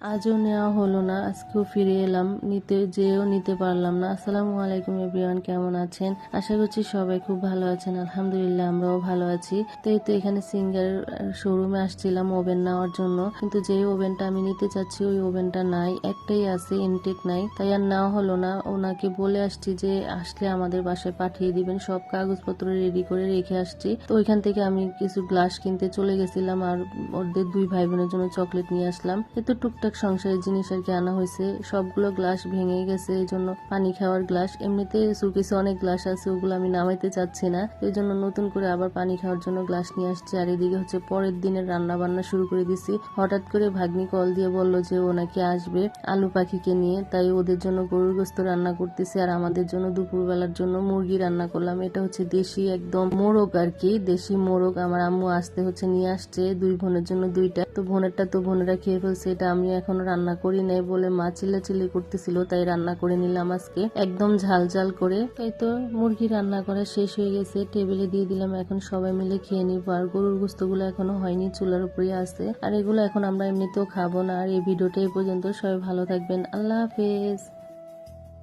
আজও নেওয়া হলো না, আজকেও ফিরে এলাম, নিতে যেও নিতে পারলাম না। আসসালামু আলাইকুম এভরিওয়ান, কেমন আছেন? আশা করছি সবাই খুব ভালো আছেন, আলহামদুলিল্লাহ আমরাও ভালো আছি। তো এই তো এখানে সিঙ্গার শোরুমে আসছিলাম ওভেন নেওয়ার জন্য, কিন্তু যে ওভেনটা আমি নিতে চাচ্ছি, ওই ওভেনটা নাই, একটাই আছে, ইনটেক নাই। তাই আর নেওয়া হলো না, ওনাকে বলে আসছি যে আসলে আমাদের বাসায় পাঠিয়ে দিবেন, সব কাগজপত্র রেডি করে রেখে আসছি। তো ওইখান থেকে আমি কিছু গ্লাস কিনতে চলে গেছিলাম, আর ওদের দুই ভাই বোনের জন্য চকলেট নিয়ে আসলাম। এ তো টুকটাক সংসারের জিনিস আর কি আনা হয়েছে। সবগুলো গ্লাস ভেঙে গেছে, এই জন্য পানি খাওয়ার গ্লাস। এমনিতে সুকেসে অনেক গ্লাস আছে, ওগুলো আমি নামাইতে চাচ্ছি না। এই জন্য নতুন করে আবার পানি খাওয়ার জন্য গ্লাস নিয়ে আসছি। আর এদিকে হচ্ছে পরের দিনের রান্না বান্না শুরু করে দিছি। হঠাৎ করে ভাগ্নি কল দিয়ে বলল যে ও নাকি আসবে আলু পাখিকে নিয়ে। তাই ওদের জন্য গরুর গোস্ত রান্না করতেছি আর আমাদের জন্য দুপুরবেলার জন্য মুরগি রান্না করলাম। এটা হচ্ছে দেশি একদম মোরগ আর কি, দেশি মোরগ। আমার আম্মু আসতে হচ্ছে, নিয়ে আসছে। দুই বোনের জন্য দুইটা। তো বোনেরটা তো বোনেরা খেয়ে ফেলছে, এটা আমি এখনও রান্না করি নাই বলে মা চিল্লাচিল্লি করতেছিল, তাই রান্না করে নিলাম আজকে। একদম ঝাল ঝাল করে। তাই তো মুরগি রান্না করা শেষ হয়ে গেছে। টেবিলে দিয়ে দিলাম এখন সবাই মিলে খেয়ে নিব। আর গরুর গোস্তগুলো এখনও হয়নি, চুলার উপরে আছে। আর এগুলো এখন আমরা এমনিতেও খাব না। আর এই ভিডিওটা এই পর্যন্ত। সবাই ভালো থাকবেন। আল্লাহ হাফেজ।